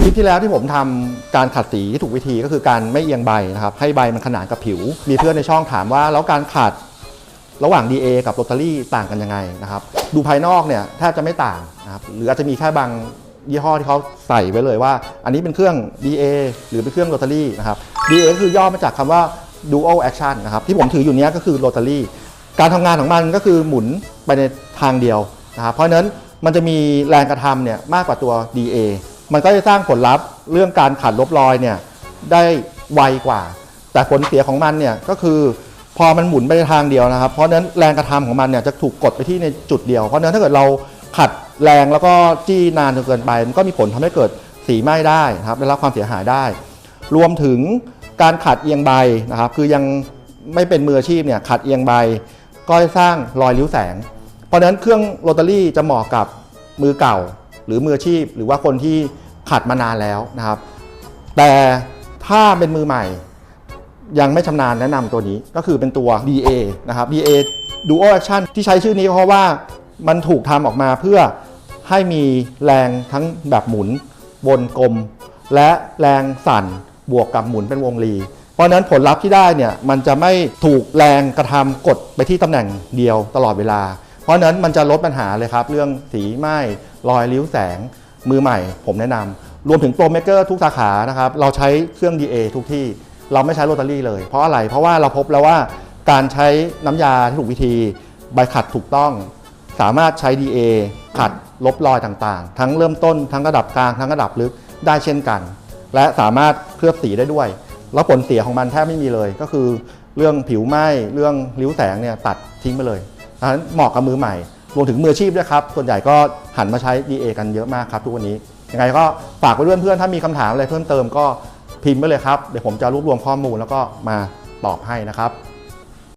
คลิปที่แล้วที่ผมทำการขัดสีที่ถูกวิธีก็คือการไม่เอียงใบนะครับ ให้ใบมันขนานกับผิว มีเพื่อนในช่องถามว่าแล้วการขัดระหว่าง DA กับโรตารี่ต่างกันยังไงนะครับ ดูภายนอกเนี่ยแทบจะไม่ต่างนะครับหรืออาจจะมีแค่บางยี่ห้อที่เขาใส่ไว้เลยว่า อันนี้เป็นเครื่อง DA หรือเป็นเครื่องโรตารี่นะครับ DA ก็คือย่อมาจากคำว่า dual action นะครับที่ผมถืออยู่นี้ก็คือโรตารี่การทำงานของมันก็คือหมุนไปในทางเดียวนะครับเพราะฉะนั้นมันจะมีแรงกระทำเนี่ยมากกว่าตัว DA มันก็จะสร้างผลลัพธ์เรื่องการขัดลบรอยเนี่ยได้ไวกว่า แต่ผลเสียของมันเนี่ยก็คือพอมันหมุนไปในทางเดียวนะครับ เพราะฉะนั้นแรงกระทำของมันเนี่ยจะถูกกดไปที่ในจุดเดียว เพราะฉะนั้นถ้าเกิดเราขัดแรงแล้วก็จี้นานจนเกินไป มันก็มีผลทำให้เกิดสีไหม้ได้นะครับได้รับความเสียหายได้ รวมถึงการขัดเอียงใบนะครับ คือยังไม่เป็นมืออาชีพเนี่ยขัดเอียงใบ ก็จะสร้างรอยริ้วแสง เพราะฉะนั้นเครื่องโรตารี่จะเหมาะกับมือเก่า หรือมืออาชีพ หรือว่าคนที่ขัดมานานแล้วนะครับ แต่ถ้าเป็นมือใหม่ ยังไม่ชำนาญแนะนำตัวนี้ก็คือเป็นตัว DA นะครับ DA Dual Action ที่ใช้ชื่อนี้เพราะว่ามันถูกทำออกมาเพื่อให้มีแรงทั้งแบบหมุนบนกลม และแรงสั่นบวกกับหมุนเป็นวงรี เพราะนั้นผลลัพธ์ที่ได้เนี่ยมันจะไม่ถูกแรงกระทำกดไปที่ตำแหน่งเดียวตลอดเวลา เพราะฉะนั้นมันจะลดปัญหาเลยครับ เรื่องสีไหม้ รอยริ้วแสงมือใหม่ ผมแนะนำรวมถึงโปรเมเกอร์ทุกสาขานะครับเราใช้เครื่อง DA ทุกที่ เราไม่ใช้โรตารี่เลย เพราะอะไรเพราะว่าเราพบแล้วว่าการใช้น้ำยาที่ถูกวิธี ใบขัดถูกต้อง สามารถใช้ DA ขัดลบรอยต่างๆ ทั้งเริ่มต้นทั้งระดับกลางทั้งระดับลึกได้เช่นกัน และสามารถเคลือบสีได้ด้วย แล้วผลเสียของมันแทบไม่มีเลย ก็คือเรื่องผิวไหม้เรื่องริ้วแสงเนี่ยตัดทิ้งไปเลยดังนั้นเหมาะกับมือใหม่ รวมถึงมืออาชีพด้วยครับ ส่วนใหญ่ก็หันมาใช้ DA กันเยอะมากครับทุกวันนี้ยังไงก็ฝากไว้เพื่อนๆถ้ามีคำถามอะไรเพิ่มเติมก็พิมพ์ไปเลยครับ เดี๋ยวผมจะรวบรวมข้อมูลแล้วก็มาตอบให้นะครับ